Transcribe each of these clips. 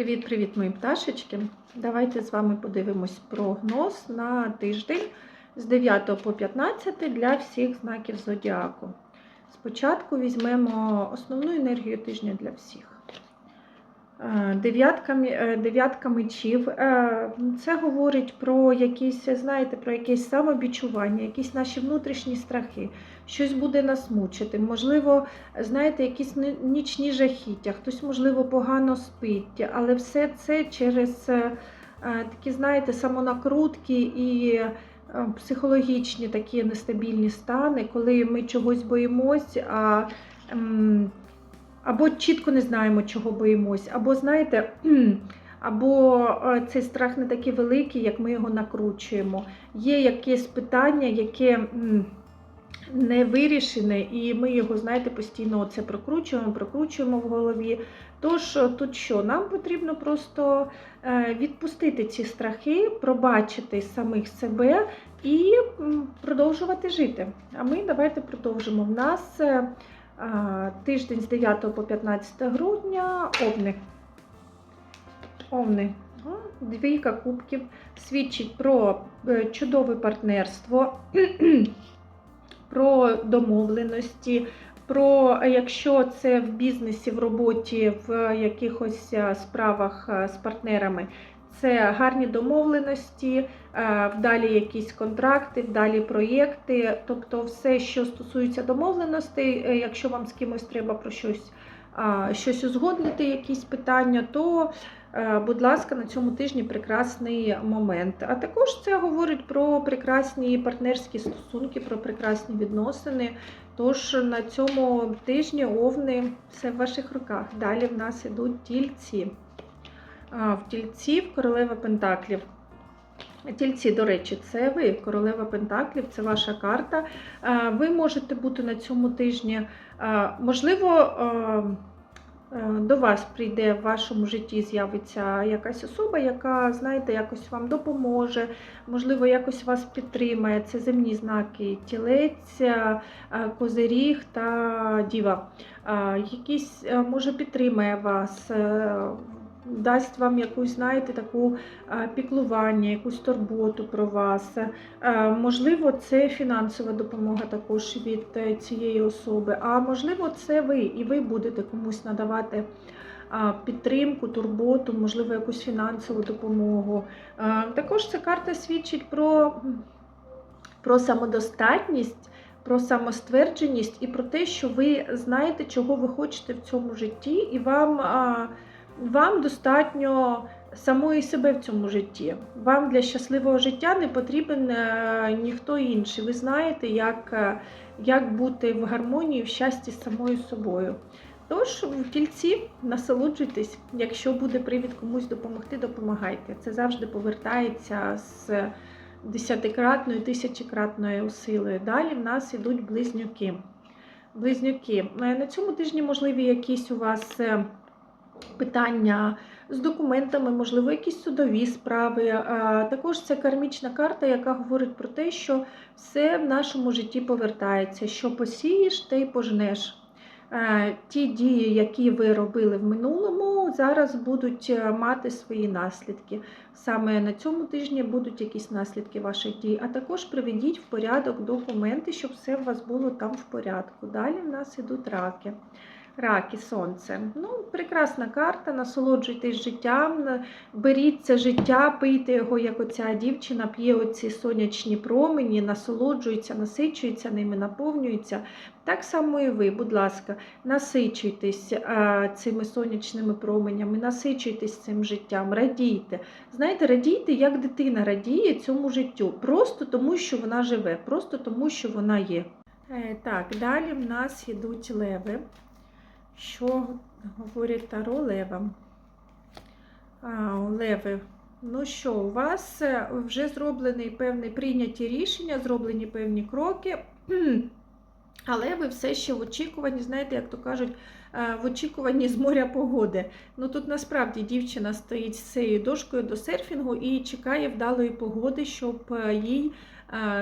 Привіт-привіт, мої пташечки! Давайте з вами подивимось прогноз на тиждень з 9 по 15 для всіх знаків зодіаку. Спочатку візьмемо основну енергію тижня для всіх. Е, Дев'ятка, е, дев'ятка мечів. Е, Це говорить про якісь, знаєте, про якесь самобічування, якісь наші внутрішні страхи. Щось буде нас мучити. Можливо, знаєте, якісь нічні жахіття, хтось, можливо, погано спить, але все це через такі, знаєте, самонакрутки і психологічні такі нестабільні стани, коли ми чогось боїмось, а, або чітко не знаємо, чого боїмось, або знаєте. Або е, цей страх не такий великий, як ми його накручуємо. Є якесь питання, яке не вирішене, і ми його, знаєте, постійно це прокручуємо, прокручуємо в голові. Тож е, тут що? Нам потрібно просто е, відпустити ці страхи, пробачити самих себе і продовжувати жити. А ми давайте продовжимо. В нас тиждень з 9 по 15 грудня овни. Овни. Двійка кубків свідчить про е, чудове партнерство, про домовленості, про якщо це в бізнесі, в роботі, в якихось е, справах е, з партнерами, це гарні домовленості, е, вдалі якісь контракти, вдалі проєкти. Тобто, все, що стосується домовленостей, е, якщо вам з кимось треба про щось, щось узгоднити, якісь питання, то Е, Будь ласка, на цьому тижні прекрасний момент. А також це говорить про прекрасні партнерські стосунки, про прекрасні відносини. Тож на цьому тижні овни все в ваших руках. Далі в нас ідуть тільці. В тільці в королева Пентаклів. Тільці, до речі, це ви, королева Пентаклів, це ваша карта. Ви можете бути на цьому тижні, можливо, до вас прийде в вашому житті з'явиться якась особа, яка, знаєте, якось вам допоможе, можливо, якось вас підтримає. Це земні знаки тілець, козиріг та діва. Якийсь, е, може, підтримає вас. Дасть вам якусь, знаєте, таку е, піклування, якусь турботу про вас. Е, Можливо, це фінансова допомога також від е, цієї особи. А можливо, це ви, і ви будете комусь надавати підтримку, турботу, можливо, якусь фінансову допомогу. Також ця карта свідчить про, про самодостатність. Про самоствердженість і про те, що ви знаєте, чого ви хочете в цьому житті, і вам, вам достатньо самої себе в цьому житті. Вам для щасливого життя не потрібен е, ніхто інший. Ви знаєте, як, е, як бути в гармонії, в щасті з самою собою. Тож в тільці насолоджуйтесь, якщо буде привід комусь допомогти, допомагайте. Це завжди повертається з десятикратною, тисячекратною силою. Далі в нас ідуть близнюки. Близнюки. Е, На цьому тижні можливі якісь у вас питання з документами, можливо, якісь судові справи. Також це кармічна карта, яка говорить про те, що все в нашому житті повертається. Що посієш, те й пожнеш. Ті дії, які ви робили в минулому, зараз будуть е, мати свої наслідки. Саме на цьому тижні будуть якісь наслідки ваших дій, а також приведіть в порядок документи, щоб все у вас було там в порядку. Далі в нас ідуть раки. Раки, сонце. Ну, прекрасна карта, насолоджуйтесь життям, беріть це життя, пийте його, як оця дівчина п'є оці сонячні промені, насолоджується, насичується ними, наповнюється. Так само і ви, будь ласка, насичуйтесь е, цими сонячними променями, насичуйтесь цим життям, радійте. Знаєте, радійте, як дитина радіє цьому життю, просто тому, що вона живе, просто тому, що вона є. Е, Так, далі в нас йдуть леви. Що говорить Таро левам? А, леви. Ну що, у вас е, вже зроблені певні прийняті рішення, зроблені певні кроки. Але ви все ще в очікуванні, знаєте, як то кажуть, е, в очікуванні з моря погоди. Ну тут насправді дівчина стоїть з цією дошкою до серфінгу і чекає вдалої погоди, щоб е, їй,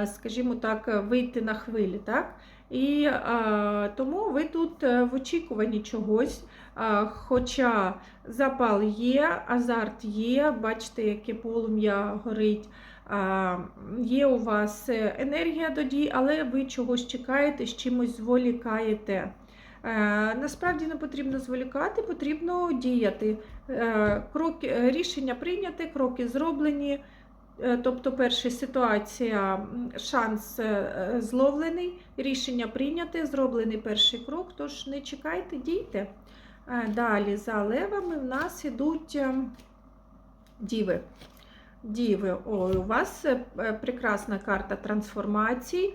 скажімо так, вийти на хвилі. Так? І а, тому ви тут е, в очікуванні чогось. А, хоча запал є, азарт є, бачите, яке полум'я горить. А, Є у вас е, енергія до дій, але ви чогось чекаєте, з чимось зволікаєте. Е, Насправді не потрібно зволікати, потрібно діяти. Е, Кроки, е, рішення прийняте, кроки зроблені. Е, Тобто, перша ситуація, шанс е, е, зловлений, рішення прийняте, зроблений перший крок. Тож не чекайте, дійте. Далі за левами в нас ідуть е, діви. Діви, ой, у вас прекрасна карта трансформацій.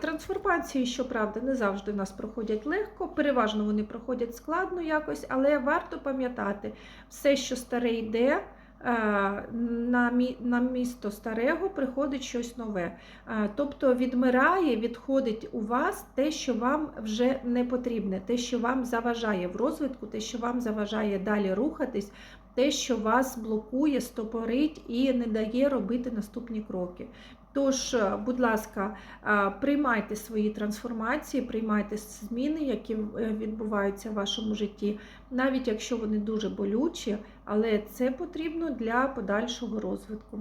Трансформації, щоправда, не завжди у нас проходять легко, переважно вони проходять складно якось, але варто пам'ятати, все, що старе йде, на мі- на місто старого приходить щось нове. Е, Тобто відмирає, відходить у вас те, що вам вже не потрібне, те, що вам заважає в розвитку, те, що вам заважає далі рухатись, те, що вас блокує, стопорить і не дає робити наступні кроки. Тож, е, будь ласка, е, приймайте свої трансформації, приймайте зміни, які е, відбуваються в вашому житті, навіть якщо вони дуже болючі, але це потрібно для подальшого розвитку.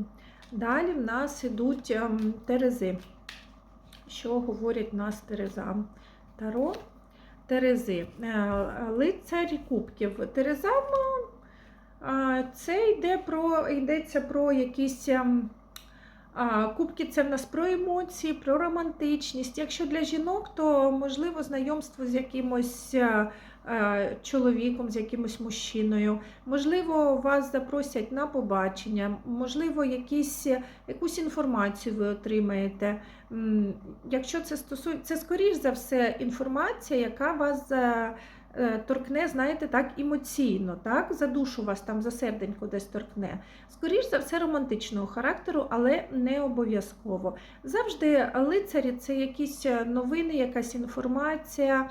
Далі в нас ідуть ем, терези. Що говорять нас терезам? Таро. Терези. Лицарі кубків. Терезам це йде про, йдеться про якісь. Кубки це в нас про емоції, про романтичність. Якщо для жінок, то можливо знайомство з якимось е, е, чоловіком, з якимось мужчиною. Можливо, вас запросять на побачення, можливо, якісь, якусь інформацію ви отримаєте. Якщо це стосується, це скоріш за все інформація, яка вас е, е, торкне, знаєте, так, емоційно, так, за душу вас там, за серденько десь торкне. Скоріш за все, романтичного характеру, але не обов'язково. Завжди лицарі це якісь е, новини, якась інформація,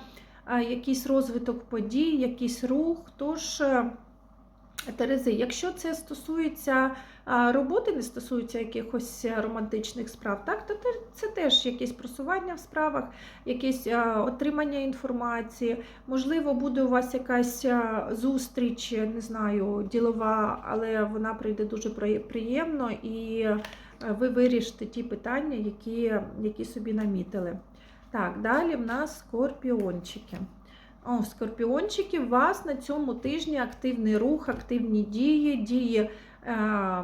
якийсь розвиток подій, якийсь рух. Тож, е, Терези, якщо це стосується роботи, не стосується якихось романтичних справ, так, то це теж якесь просування в справах, якесь отримання інформації. Можливо, буде у вас якась зустріч, не знаю, ділова, але вона прийде дуже приємно і е, ви вирішите ті питання, які, які собі намітили. Так, далі в нас скорпіончики. О, скорпіончики, у вас на цьому тижні активний рух, активні дії, дії. е,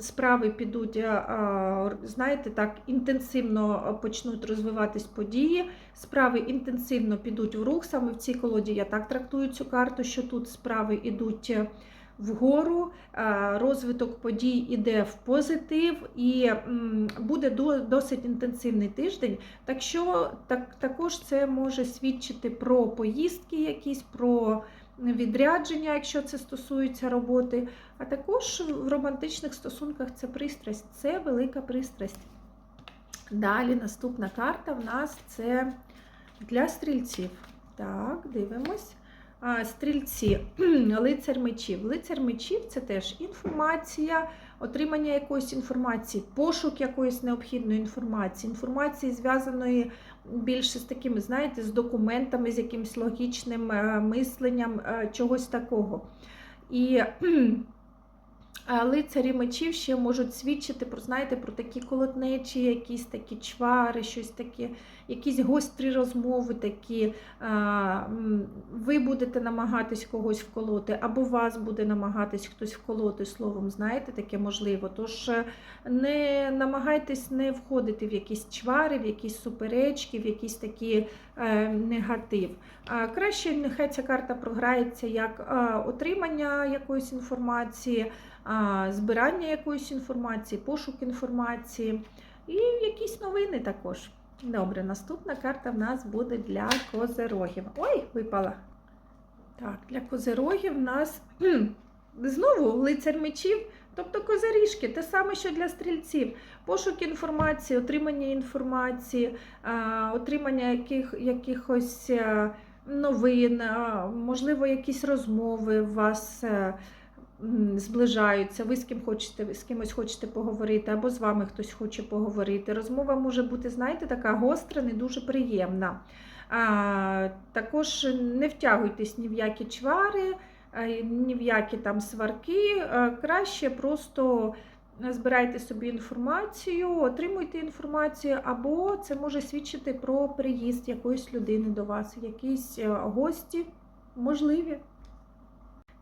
Справи підуть, е, е, знаєте, так, інтенсивно почнуть розвиватись події. Справи інтенсивно підуть в рух. Саме в цій колоді я так трактую цю карту, що тут справи йдуть вгору, е, розвиток подій іде в позитив і буде досить інтенсивний тиждень. Так що так, також це може свідчити про поїздки якісь, про відрядження, якщо це стосується роботи. А також в романтичних стосунках це пристрасть, це велика пристрасть. Далі наступна карта в нас це для стрільців. Так, дивимось. Стрільці, лицар мечів. Лицар мечів це теж інформація, отримання якоїсь інформації, пошук якоїсь необхідної інформації, інформації, зв'язаної більше з такими, знаєте, з документами, з якимось логічним е, мисленням, е, чогось такого. І лицарі мечів ще можуть свідчити про, знаєте, про такі колотнечі, якісь такі чвари, щось таке, якісь гострі розмови такі. Ви будете намагатись когось вколоти, або вас буде намагатись хтось вколоти словом, знаєте, таке можливо. Тож е, не намагайтесь не входити в якісь чвари, в якісь суперечки, в якісь такі е, негатив. Краще нехай ця карта програється як е, отримання якоїсь інформації збирання якоїсь інформації, пошук інформації і якісь новини також. Добре, наступна карта в нас буде для козерогів. Ой, випала. Так, для козерогів в нас знову лицар мечів, тобто козиріжки, те саме, що для стрільців. Пошук інформації, отримання інформації, отримання яких, якихось е, новин, можливо, якісь розмови у вас. Зближаються, ви з ким хочете, з кимось хочете поговорити, або з вами хтось хоче поговорити. Розмова може бути, знаєте, така гостра, не дуже приємна. А, також не втягуйтесь ні в які чвари, ні в які там сварки. Краще просто збирайте собі інформацію, отримуйте інформацію, або це може свідчити про приїзд якоїсь людини до вас, якісь е, гості можливі.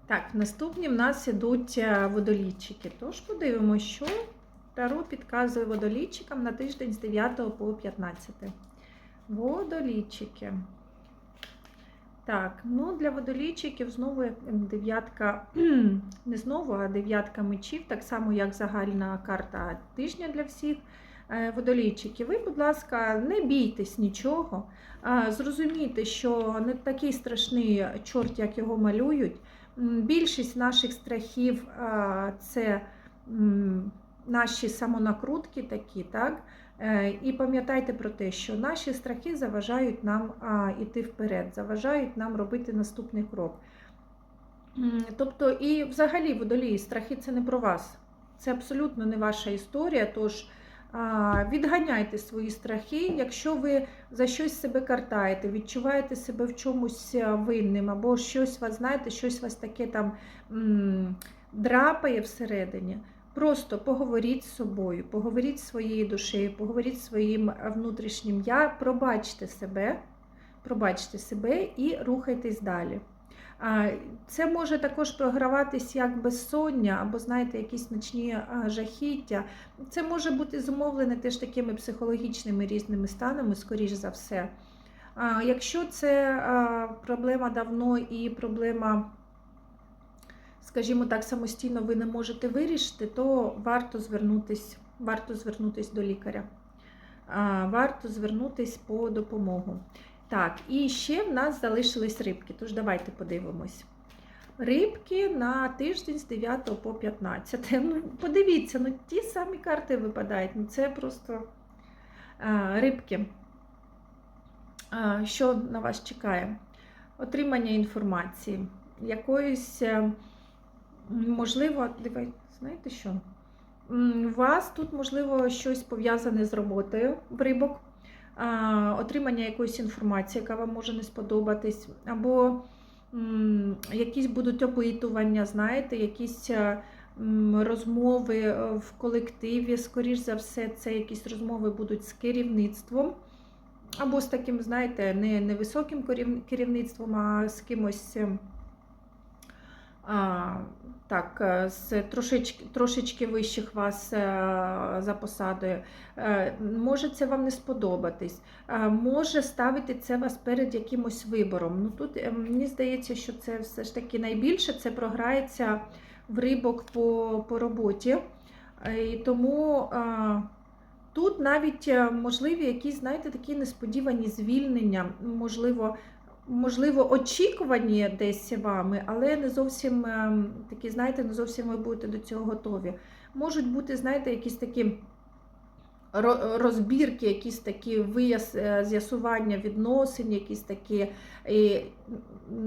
Так, наступні в нас ідуть е, водолійчики. Тож подивимося, що Таро підказує водолійчикам на тиждень з 9 по 15. Водолійчики. Так, ну для водолійчиків знову дев'ятка, не знову, а дев'ятка мечів, так само як загальна карта тижня для всіх. Е, ви, будь ласка, не бійтесь нічого. Зрозумійте, що не такий страшний чорт, як його малюють. Більшість наших страхів це наші самонакрутки такі, так? Е, І пам'ятайте про те, що наші страхи заважають нам іти вперед, заважають нам робити наступний крок. Тобто, і взагалі, водолії, страхи це не про вас. Це абсолютно не ваша історія. Тож відганяйте свої страхи, якщо ви за щось себе картаєте, відчуваєте себе в чомусь е, винним, або щось вас, знаєте, щось вас таке там драпає всередині. Просто поговоріть з собою, поговоріть зі своєю душею, поговоріть зі своїм внутрішнім я, пробачте себе, пробачте себе і рухайтесь далі. Це може також програватись як безсоння, або, знаєте, якісь ночні жахіття. Це може бути зумовлене теж такими психологічними різними станами, скоріш за все. Якщо це проблема давно і проблема скажімо так, самостійно ви не можете вирішити, то варто звернутись, варто звернутись до лікаря. Варто звернутись по допомогу. Так, і ще в нас залишились рибки, тож давайте подивимось. Рибки на тиждень з 9 по 15. Ну, подивіться, ну ті самі карти випадають. Ну, це просто а, рибки. А, що на вас чекає? Отримання інформації, якоїсь. е, Можливо, знаєте що? У вас тут, можливо, щось пов'язане з роботою в рибок, отримання якоїсь інформації, яка вам може не сподобатись, або якісь будуть опитування, знаєте, якісь е, розмови е, в колективі, скоріш за все, це якісь розмови будуть з керівництвом. Або з таким, знаєте, не невисоким керів- керівництвом, а з кимось. А, так, е, з трошечки, трошечки вищих вас е, за посадою. Е, Може це вам не сподобатись, може ставити це вас перед якимось вибором. Ну, Тут мені здається, що це все ж таки найбільше це програється в рибок по, по роботі. І тому е, тут навіть можливі якісь, знаєте, такі несподівані звільнення, можливо, можливо, очікувані десь вами, але не зовсім ем, такі, знаєте, не зовсім ви будете до цього готові. Можуть бути, знаєте, якісь такі розбірки, якісь такі е, з'ясування відносин, якісь такі, і,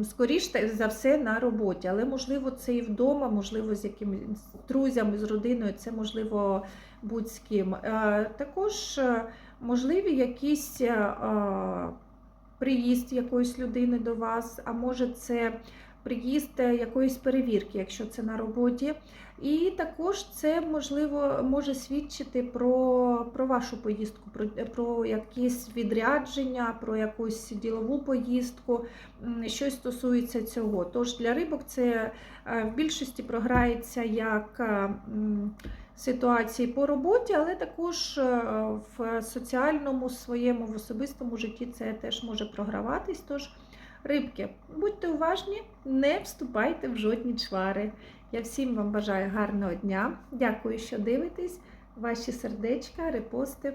скоріш за все на роботі, але можливо це і вдома, можливо, з якимись друзями, з родиною, це можливо будь з ким. Е, Також е, можливі якісь. Приїзд якоїсь людини до вас, а може це приїзд е, якоїсь перевірки, якщо це на роботі. І також це можливо може свідчити про, про вашу поїздку, про, про якісь відрядження, про якусь ділову поїздку, щось стосується цього. Тож для рибок це е, в більшості програється як е, ситуації по роботі, але також е, в соціальному своєму, в особистому житті це теж може програватись. Тож, рибки, будьте уважні, не вступайте в жодні чвари. Я всім вам бажаю гарного дня. Дякую, що дивитесь. Ваші сердечка, репости.